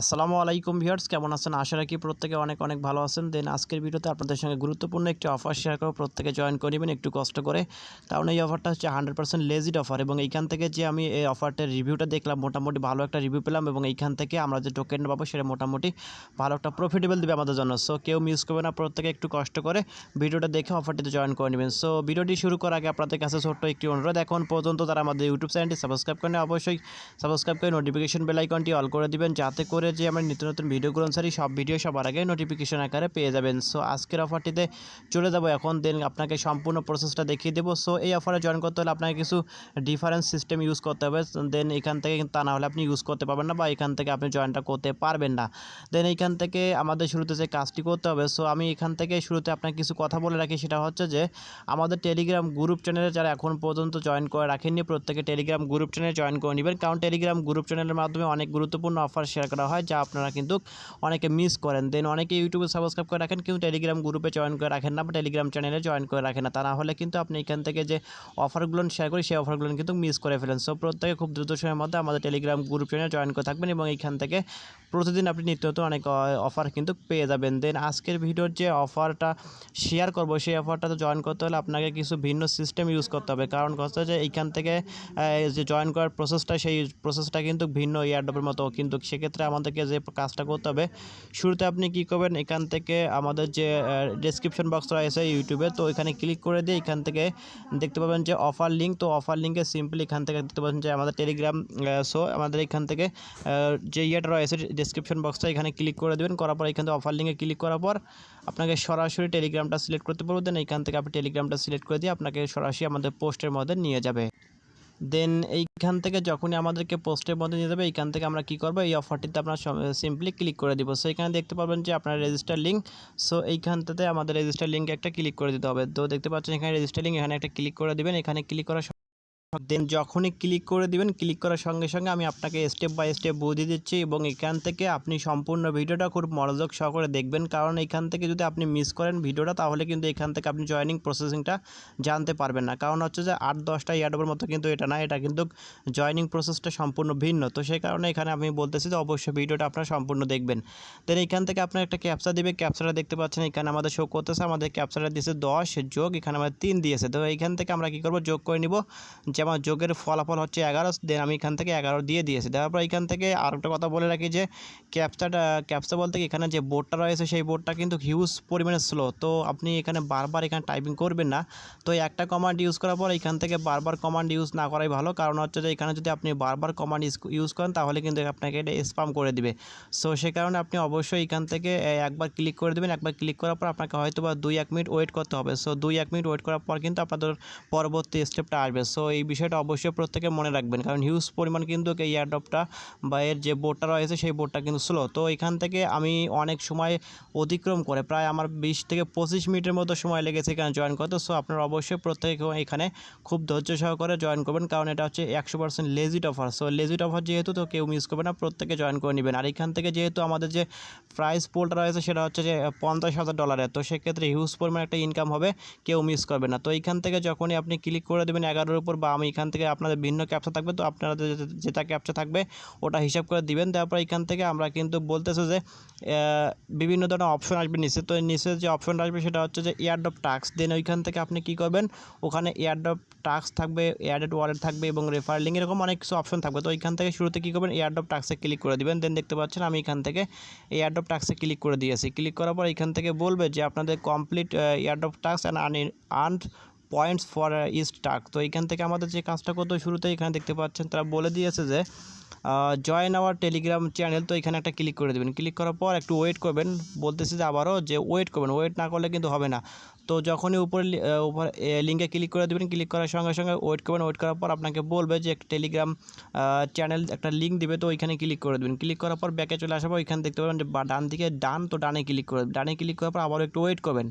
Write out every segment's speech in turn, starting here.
আসসালামু আলাইকুম ভিউয়ার্স, কেমন আছেন? আশা রাখি প্রত্যেকে অনেক অনেক ভালো আছেন। দেন আজকের ভিডিওতে আপনাদের সঙ্গে গুরুত্বপূর্ণ একটি অফার শেয়ার করব। প্রত্যেকে জয়েন করে নেবেন, একটু কষ্ট করে। কারণ এই অফারটা হচ্ছে হান্ড্রেড পার্সেন্ট লেজিট অফার এবং এইখান থেকে যে আমি এই অফারটার রিভিউটা দেখলাম, মোটামুটি ভালো একটা রিভিউ পেলাম এবং এইখান থেকে আমরা যে টোকেন পাবো সেটা মোটামুটি ভালো একটা প্রফিটেবল দেবে আমাদের জন্য। সো কেউ মিস করবে না, প্রত্যেকে একটু কষ্ট করে ভিডিওটা দেখে অফারটিতে জয়েন করে নেবেন। সো ভিডিওটি শুরু করার আগে আপনাদের কাছে ছোট্ট একটি অনুরোধ, এখন পর্যন্ত তারা আমাদের ইউটিউব চ্যানেলটি সাবস্ক্রাইব করেন অবশ্যই সাবস্ক্রাইব করে নোটিফিকেশন বেল আইকনটি অল করে দিবেন, যাতে করে যে আমরা নিত্য নতুন ভিডিওগুলো সারি সব ভিডিও সবার আগে নোটিফিকেশন আকারে পেয়ে যাবেন। সো আজকের অফারটিতে চলে যাব এখন দেন আপনাকে সম্পূর্ণ প্রসেসটা দেখিয়ে দেবো। সো এই অফারে জয়েন করতে হলে আপনাকে কিছু ডিফারেন্স সিস্টেম ইউজ করতে হবে। দেন এখান থেকে তা না হলে আপনি ইউজ করতে পারবেন না বা এখান থেকে আপনি জয়েনটা করতে পারবেন না। দেন এইখান থেকে আমাদের শুরুতে যে কাজটি করতে হবে সো আমি এখান থেকে শুরুতে আপনাকে কিছু কথা বলে রাখি। সেটা হচ্ছে যে, আমাদের টেলিগ্রাম গ্রুপ চ্যানেলে যারা এখন পর্যন্ত জয়েন করে রাখেননি, প্রত্যেকে টেলিগ্রাম গ্রুপ চ্যানেলে জয়েন করে নেবেন। কারণ টেলিগ্রাম গ্রুপ চ্যানেলের মাধ্যমে অনেক গুরুত্বপূর্ণ অফার শেয়ার করা হয়, যা আপনারা কিন্তু অনেকে মিস করেন। দেন অনেকে ইউটিউবে সাবস্ক্রাইব করে রাখেন কিন্তু টেলিগ্রাম গ্রুপে জয়েন করে রাখেন না বা টেলিগ্রাম চ্যানেলে জয়েন করে রাখেন না। তা না হলে কিন্তু আপনি এখান থেকে যে অফারগুলো শেয়ার করি, সেই অফারগুলো কিন্তু মিস করে ফেলেন। সো প্রত্যেকে খুব দ্রুত সময়ের মধ্যে আমাদের টেলিগ্রাম গ্রুপ চ্যানেলে জয়েন করে থাকবেন এবং এইখান থেকে প্রতিদিন আপনি নিত্য অনেক অফার কিন্তু পেয়ে যাবেন। দেন আজকের ভিডিওর যে অফারটা শেয়ার করব, সেই অফারটাতে জয়েন করতে হলে আপনাকে কিছু ভিন্ন সিস্টেম ইউজ করতে হবে। কারণ কথা যে এইখান থেকে যে জয়েন করার প্রসেসটা সেই প্রসেসটা কিন্তু ভিন্ন এয়ারডপের মতো। কিন্তু সেক্ষেত্রে আমাদেরকে যে কাজটা করতে হবে, শুরুতে আপনি কি করবেন, এখান থেকে আমাদের যে ডেসক্রিপশন বক্স রয়েছে ইউটিউবে তো এখানে ক্লিক করে দিয়ে এখান থেকে দেখতে পাবেন যে অফার লিঙ্ক তো অফার লিঙ্কে সিম্পলি এখান থেকে দেখতে পাচ্ছেন যে আমাদের টেলিগ্রাম সো আমাদের এখান থেকে যে ইয়েটা রয়েছে ডেসক্রিপশন বক্সটা এখানে ক্লিক করে দেবেন, করার পর এখান থেকে অফার লিঙ্কে ক্লিক করার পর আপনাকে সরাসরি টেলিগ্রামটা সিলেক্ট করতে পারবেন দেন এইখান থেকে আপনি টেলিগ্রামটা সিলেক্ট করে দিয়ে আপনাকে সরাসরি আমাদের পোস্টের মধ্যে নিয়ে যাবে। দেন এইখান থেকে যখনই আমাদেরকে পোস্টের মধ্যে নিয়ে যাবে, এইখান থেকে আমরা কি করব? এই অফারটিতে আপনার সিম্পলি ক্লিক করে দিব। সো এখানে দেখতে পাবেন যে আপনার রেজিস্টার লিঙ্ক সো এইখানটাতে আমাদের রেজিস্টার লিঙ্কে একটা ক্লিক করে দিতে হবে। তো দেখতে পাচ্ছেন এখানে রেজিস্টার লিঙ্ক এখানে একটা ক্লিক করে দিবেন। এখানে ক্লিক করার দেন যখনই ক্লিক করে দিবেন ক্লিক করার সঙ্গে সঙ্গে আমি আপনাকে স্টেপ বাই স্টেপ বুঝিয়ে দিচ্ছি এবং এখান থেকে আপনি সম্পূর্ণ ভিডিওটা খুব মনোযোগ সহকারে দেখবেন। কারণ এখান থেকে যদি আপনি মিস করেন ভিডিওটা, তাহলে কিন্তু এখান থেকে আপনি জয়েনিং প্রসেসিংটা জানতে পারবেন না। কারণ হচ্ছে যে আট, দশটা ইয়ার্ডের মতো কিন্তু এটা না, এটা কিন্তু জয়েনিং প্রসেসটা সম্পূর্ণ ভিন্ন। তো সেই কারণে এখানে আমি বলতেছি যে অবশ্যই ভিডিওটা আপনারা সম্পূর্ণ দেখবেন। দেন এখান থেকে আপনার একটা ক্যাপচা দিবে। ক্যাপচাটা দেখতে পাচ্ছেন, এখানে আমাদের শো করতেছে, আমাদের ক্যাপচাটা দিয়েছে দশ যোগ, এখানে আমাদের তিন দিয়েছে। তো এইখান থেকে আমরা কী করব? যোগ করে নিব যে আমার যোগের ফলাফল হচ্ছে এগারো দেন আমি এখান থেকে এগারো দিয়ে দিয়েছি। দেওয়ার পর এখান থেকে আর একটা কথা বলে রাখি যে ক্যাপচাটা ক্যাপচা বলতে এখানে যে বোর্ডটা রয়েছে, সেই বোর্ডটা কিন্তু হিউজ পরিমাণে স্লো তো আপনি এখানে বারবার এখানে টাইপিং করবেন না। তো একটা কমান্ড ইউজ করার পর এখান থেকে বারবার কমান্ড ইউজ না করাই ভালো। কারণ হচ্ছে যে, এখানে যদি আপনি বারবার কমান্ড ইউজ করেন, তাহলে কিন্তু আপনাকে এটা স্পাম করে দিবে। সো সে কারণে আপনি অবশ্যই এখান থেকে একবার ক্লিক করে দেবেন। একবার ক্লিক করার পর আপনাকে হয়তো বা দুই, এক মিনিট ওয়েট করতে হবে। সো দুই, এক মিনিট ওয়েট করার পর কিন্তু আপনাদের পরবর্তী স্টেপটা আসবে। সো এই বিষয়টা অবশ্যই প্রত্যেকে মনে রাখবেন। কারণ হিউজ পরিমাণ কিন্তু এই এয়ারড্রপটা বা এর যে বোর্ডটা রয়েছে, সেই বোর্ডটা কিন্তু স্লো তো এখান থেকে আমি অনেক সময় অতিক্রম করে প্রায় আমার বিশ থেকে পঁচিশ মিনিটের মতো সময় লেগেছে এখানে জয়েন করতে। সো আপনারা অবশ্যই প্রত্যেকে এখানে খুব ধৈর্য সহকারে জয়েন করবেন। কারণ এটা হচ্ছে একশো percent legit offer so legit offer যেহেতু, তো কেউ মিস করবে না। প্রত্যেকে জয়েন করে নেবেন। আর এখান থেকে যেহেতু আমাদের যে প্রাইস পোলটা রয়েছে, সেটা হচ্ছে যে পঞ্চাশ হাজার ডলারের তো সেক্ষেত্রে হিউজ পরিমাণ একটা ইনকাম হবে, কেউ মিস করবে না। তো এইখান থেকে যখনই আপনি ক্লিক করে দেবেন, এগারোর উপর বা আমি এখান থেকে আপনাদের ভিন্ন ক্যাপচা থাকবে, তো আপনারা যেটা ক্যাপচা থাকবে ওটা হিসাব করে দিবেন। তারপর এখান থেকে আমরা কিন্তু বলতেছে যে বিভিন্ন ধরনের অপশন আসবে নিচে। তো নিচে যে অপশনটা আসবে সেটা হচ্ছে যে এয়ারড্রপ টাক্স দেন ওইখান থেকে আপনি কি করবেন, ওখানে এয়ারড্রপ টাক্স থাকবে এয়ারডেড ওয়ালেট থাকবে এবং রেফার লিঙ্ক এরকম অনেক কিছু অপশন থাকবে। তো ওইখান থেকে শুরুতে কী করবেন এয়ারড্রপ টাক্সে ক্লিক করে দেবেন। দেন দেখতে পাচ্ছেন আমি এখান থেকে এয়ারড্রপ টাক্সে ক্লিক করে দিয়েছি। ক্লিক করার পর এখান থেকে বলবে যে, আপনাদের complete airdrop tasks and earn points for each task তো এইখান থেকে আমাদের যে কাজটা করতে শুরুতে এখানে দেখতে পাচ্ছেন, তারা বলে দিয়েছে যে জয়েন আওয়ার টেলিগ্রাম চ্যানেল তো এখানে একটা ক্লিক করে দেবেন। ক্লিক করার পর একটু ওয়েট করবেন। বলতেছে যে আবারও যে ওয়েট করবেন ওয়েট না করলে কিন্তু হবে না। তো যখনই উপরে লিঙ্কে ক্লিক করে দেবেন ক্লিক করার সঙ্গে সঙ্গে ওয়েট করবেন। ওয়েট করার পর আপনাকে বলবে যে একটা টেলিগ্রাম চ্যানেল একটা লিঙ্ক দেবে, তো ওইখানে ক্লিক করে দেবেন। ক্লিক করার পর ব্যাকে চলে আসার পর ওইখানে দেখতে পাবেন যে ডান দিকে ডান, তো ডানে ক্লিক করে ডানে ক্লিক করার পর আবারও একটু ওয়েট করবেন।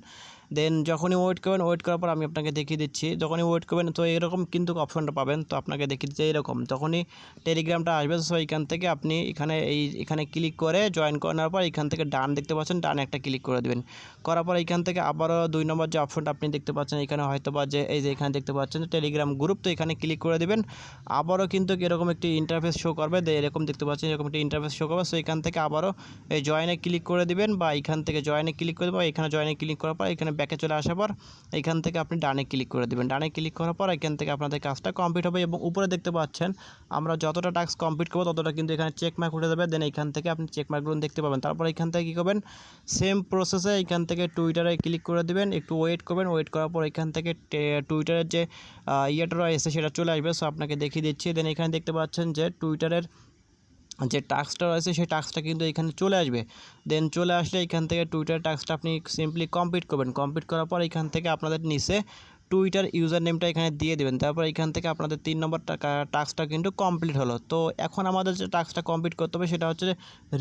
দেন যখনই ওয়েট করবেন ওয়েট করার পর আমি আপনাকে দেখিয়ে দিচ্ছি। যখনই ওয়েট করবেন, তো এরকম কিন্তু অপশনটা পাবেন। তো আপনাকে দেখিয়ে দিচ্ছি এরকম। তখনই টেলিগ্রামটা আসবে। সো এখান থেকে আপনি এখানে এই, এখানে ক্লিক করে জয়েন করার পর এখান থেকে ডান দেখতে পাচ্ছেন, ডান একটা ক্লিক করে দেবেন। করার পর এখান থেকে আবারও দুই নম্বর যে অপশনটা আপনি দেখতে পাচ্ছেন, এখানে হয়তো বা যে এই যে এখানে দেখতে পাচ্ছেন টেলিগ্রাম গ্রুপ তো এখানে ক্লিক করে দেবেন। আবারও কিন্তু এরকম একটি ইন্টারফেস শো করবে। এরকম দেখতে পাচ্ছেন, এরকম একটি ইন্টারফেস শো করবে। সো এখান থেকে আবারও এই জয়েনে ক্লিক করে দিবেন বা এখান থেকে জয়েনে ক্লিক করে দেবেন এখানে জয়েনে ক্লিক করার পর এখানে ব্যাকে চলে আসার পর এখান থেকে আপনি ডানে ক্লিক করে দেবেন। ডানে ক্লিক করার পর এখান থেকে আপনাদের কাজটা কমপ্লিট হবে এবং উপরে দেখতে পাচ্ছেন, আমরা যতটা টাস্ক কমপ্লিট করব ততটা কিন্তু এখানে চেক মার্ক উঠে যাবে। দেন এখান থেকে আপনি চেক মার্কগুলো দেখতে পাবেন। তারপর এখান থেকে কী করবেন? সেম প্রসেসে এখান থেকে টুইটারে ক্লিক করে দেবেন। একটু ওয়েট করবেন। ওয়েট করার পর এখান থেকে টুইটারের যে ইয়েটা রয়েছে সেটা চলে আসবে। সো আপনাকে দেখিয়ে দিচ্ছি। দেন এখানে দেখতে পাচ্ছেন যে টুইটারের যে টাস্কটা রয়েছে সেই টাস্কটা কিন্তু এখানে চলে আসবে। দেন চলে আসলে এখান থেকে টুইটার টাস্কটা আপনি সিম্পলি কমপ্লিট করবেন। কমপ্লিট করার পর এখান থেকে আপনাদের নিচে টুইটার ইউজার নেমটা এখানে দিয়ে দেবেন। তারপর এখান থেকে আপনাদের তিন নম্বর টাস্কটা কিন্তু কমপ্লিট হলো। তো এখন আমাদের যে টাস্কটা কমপ্লিট করতে হবে সেটা হচ্ছে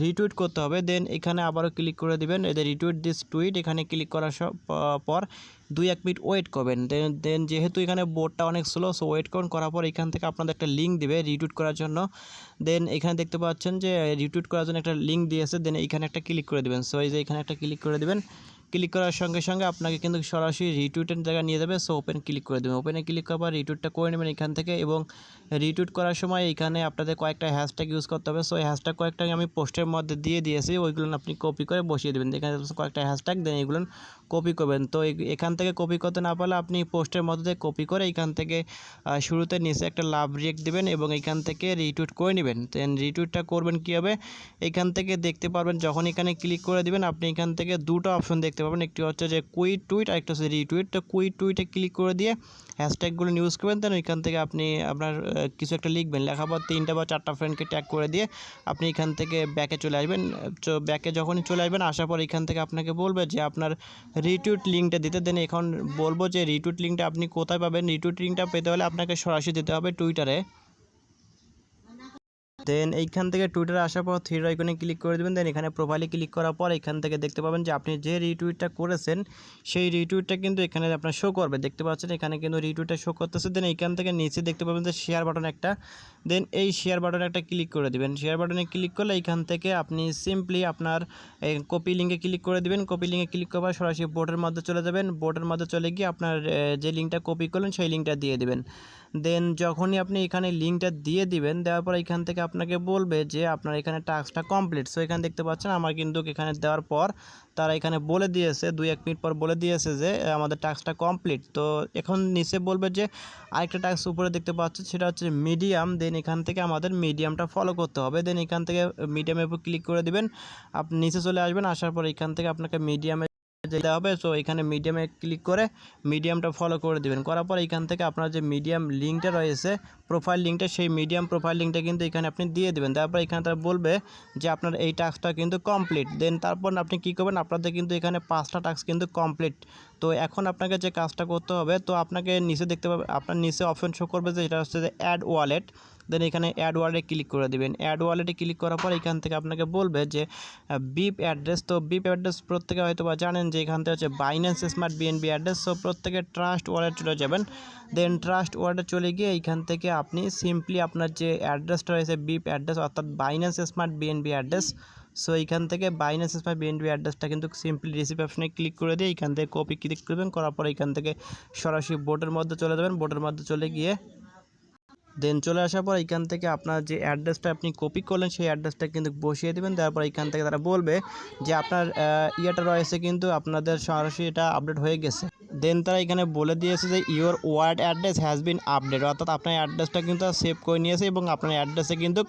রিটুইট করতে হবে। দেন এখানে আবারও ক্লিক করে দেবেন। এদের রিটুইট দিস টুইট এখানে ক্লিক করার পর দুই এক মিনিট ওয়েট করবেন। দেন দেন যেহেতু এখানে বোর্ডটা অনেক স্লো সো ওয়েট করুন। করার পর এখান থেকে আপনাদের একটা লিঙ্ক দেবে রিটুইট করার জন্য। দেন এখানে দেখতে পাচ্ছেন যে রিটুইট করার জন্য একটা লিঙ্ক দিয়েছে। দেন এখানে একটা ক্লিক করে দেবেন। সো এই যে এখানে একটা ক্লিক করে দেবেন। ক্লিক করার সঙ্গে সঙ্গে আপনাকে কিন্তু সরাসরি রিটুইটের জায়গায় নিয়ে যাবে। সো ওপেন ক্লিক করে দেবেন। ওপেনে ক্লিক করার পর রিটুইটটা করে নেবেন এখান থেকে এবং রিটুইট করার সময় এখানে আপনাদের কয়েকটা হ্যাশট্যাগ ইউজ করতে হবে। সো এই হ্যাশট্যাগ কয়েকটা আমি পোস্টের মধ্যে দিয়ে দিয়েছি। ওইগুলো আপনি কপি করে বসিয়ে দেবেন। এখানে কয়েকটা হ্যাশট্যাগ দেন এগুলো কপি করবেন। তো এখান থেকে কপি করতে না পারলে আপনি পোস্টের মধ্যে কপি করে এখান থেকে শুরুতে নিচে একটা লাভ রিয়েক্ট দেবেন এবং এখান থেকে রিটুইট করে নেবেন। দেন রিটুইটটা করবেন কীভাবে? এখান থেকে দেখতে পারবেন, যখন এখানে ক্লিক করে দিবেন, আপনি এখান থেকে দুটো অপশন দেখতে পাবেন একটি হচ্ছে যে কুইট টুইট আর একটা হচ্ছে রিটুইট তো কুইট টুইটে ক্লিক করে দিয়ে হ্যাশট্যাগুলো ইউজ করবেন দেন এখান থেকে আপনি আপনার কিছু একটা লিখবেন। লেখার পর তিনটা বা চারটা ফ্রেন্ডকে ট্যাগ করে দিয়ে আপনি এখান থেকে ব্যাকে চলে আসবেন। ব্যাকে যখনই চলে আসবেন, আসার পর এখান থেকে আপনাকে বলবে যে আপনার রিটুইট লিঙ্কটা দিতে। দেন এখন বলব যে রিটুইট লিঙ্কটা আপনি কোথায় পাবেন? রিটুইট লিঙ্কটা পেতে হলে আপনাকে সরাসরি দিতে হবে টুইটারে। দেন এইখান থেকে টুইটারে আসার পর থ্রি আইকনে ক্লিক করে দেবেন। দেন এখানে প্রোফাইলে ক্লিক করার পর এখান থেকে দেখতে পাবেন যে আপনি যে রিটুইটটা করেছেন, সেই রিটুইটটা কিন্তু এখানে আপনার শো করবে। দেখতে পাচ্ছেন এখানে কিন্তু রিটুইটটা শো করতেছে। দেন এইখান থেকে নিচে দেখতে পাবেন যে শেয়ার বাটন একটা দেন এই শেয়ার বাটনে একটা ক্লিক করে দেবেন। শেয়ার বাটনে ক্লিক করলে এখান থেকে আপনি সিম্পলি আপনার কপি লিঙ্কে ক্লিক করে দেবেন। কপি লিঙ্কে ক্লিক করার পর সরাসরি বোর্ডের মধ্যে চলে যাবেন। বোর্ডের মধ্যে চলে গিয়ে আপনার যে লিঙ্কটা কপি করলেন সেই লিঙ্কটা দিয়ে দেবেন। দেন যখনই আপনি এখানে লিঙ্কটা দিয়ে দিবেন, দেওয়ার পর এখান থেকে আপনাকে বলবে যে আপনার এখানে টাস্কটা কমপ্লিট সো এখানে দেখতে পাচ্ছেন আমার কিন্তু এখানে দেওয়ার পর তারা এখানে বলে দিয়েছে, দুই, এক মিনিট পর বলে দিয়েছে যে আমাদের টাস্কটা কমপ্লিট তো এখন নিচে বলবে যে আরেকটা টাস্ক উপরে দেখতে পাচ্ছেন, সেটা হচ্ছে মিডিয়াম দেন এখান থেকে আমাদের মিডিয়ামটা ফলো করতে হবে। দেন এখান থেকে মিডিয়ামের উপর ক্লিক করে দিবেন। আপনি নিচে চলে আসবেন, আসার পর এখান থেকে আপনাকে মিডিয়ামে যেতে হবে। সো এখানে মিডিয়ামে ক্লিক করে মিডিয়ামটা ফলো করে দিবেন। করার পর এখান থেকে আপনার যে মিডিয়াম লিঙ্কটা রয়েছে প্রোফাইল লিঙ্কটা সেই মিডিয়াম প্রোফাইল লিঙ্কটা কিন্তু এখানে আপনি দিয়ে দেবেন। তারপর এখানে তারা বলবে যে আপনার এই টাস্কটা কিন্তু কমপ্লিট দেন তারপর আপনি কী করবেন, আপনাদের কিন্তু এখানে পাঁচটা টাস্ক কিন্তু কমপ্লিট তো এখন আপনাকে যে কাজটা করতে হবে, তো আপনাকে নিচে দেখতে পাবে, আপনার নিচে অপশন শো করবে যে, এটা হচ্ছে যে অ্যাড ওয়ালেট দেন এখানে অ্যাড ওয়ালেটে ক্লিক করে দিবেন। অ্যাড ওয়ালেটে ক্লিক করার পর এখান থেকে আপনাকে বলবে যে বিপ অ্যাড্রেস তো বিপ অ্যাড্রেস প্রত্যেকে হয়তো বা জানেন যে এখান থেকে হচ্ছে Binance smart BNB address so প্রত্যেকে ট্রাস্ট ওয়ালেট চলে যাবেন। দেন ট্রাস্ট ওয়ালেটে চলে গিয়ে এইখান থেকে আপনি সিম্পলি আপনার যে অ্যাড্রেসটা রয়েছে বিপ অ্যাড্রেস অর্থাৎ Binance smart BNB address so এইখান থেকে বাইন্যান্স স্মার্ট বিএনবি অ্যাড্রেসটা কিন্তু সিম্পলি রিসিভ অপশনে ক্লিক করে দিয়ে এইখান থেকে কপি ক্লিক করবেন। করার পর এইখান থেকে সরাসরি বোর্ডের মধ্যে চলে যাবেন। বোর্ডের মধ্যে চলে গিয়ে দেন চলে আসার পর এখান থেকে আপনার যে অ্যাড্রেসটা আপনি কপি করলেন, সেই অ্যাড্রেসটা কিন্তু বসিয়ে দেবেন। তারপর এখান থেকে তারা বলবে যে আপনার ইয়েটা রয়েছে কিন্তু আপনাদের সরাসরি এটা আপডেট হয়ে গেছে। দেন তারা এখানে বলে দিয়েছে যে your word address has been update অর্থাৎ আপনার অ্যাড্রেসটা কিন্তু সেভ করে নিয়েছে এবং আপনার অ্যাড্রেসে কিন্তু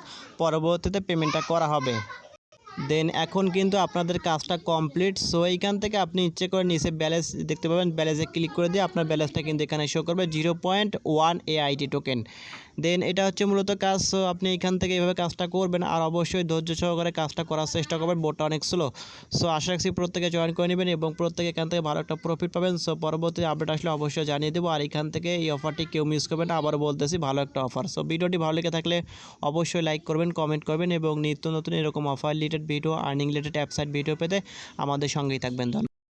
পরবর্তীতে পেমেন্টটা করা হবে। দেন এখন কিন্তু আপনাদের কাজটা কমপ্লিট সো এইখান থেকে আপনি ইচ্ছে করে নিচে ব্যালেন্স দেখতে পাবেন। ব্যালেন্সে ক্লিক করে দিয়ে আপনার ব্যালেন্সটা কিন্তু এখানে শো করবে। Zero point one AIT token then এটা হচ্ছে মূলত কাজ সো আপনি এখান থেকে এভাবে কাজটা করবেন আর অবশ্যই ধৈর্য সহকারে কাজটা করার চেষ্টা করবেন। বোর্ডটা অনেক স্লো সো আশা রাখছি প্রত্যেকে জয়েন করে নেবেন এবং প্রত্যেকে এখান থেকে ভালো একটা প্রফিট পাবেন। সো পরবর্তী আপডেট আসলে অবশ্যই জানিয়ে দেবো। আর এখান থেকে এই অফারটি কেউ মিস করবেন না, আবারও বলতেছি ভালো একটা অফার সো ভিডিওটি ভালো লেগে থাকলে অবশ্যই লাইক করবেন কমেন্ট করবেন এবং নিত্য নতুন এরকম offer related video earning related app site video পেতে আমাদের সঙ্গেই থাকবেন। ধন্যবাদ।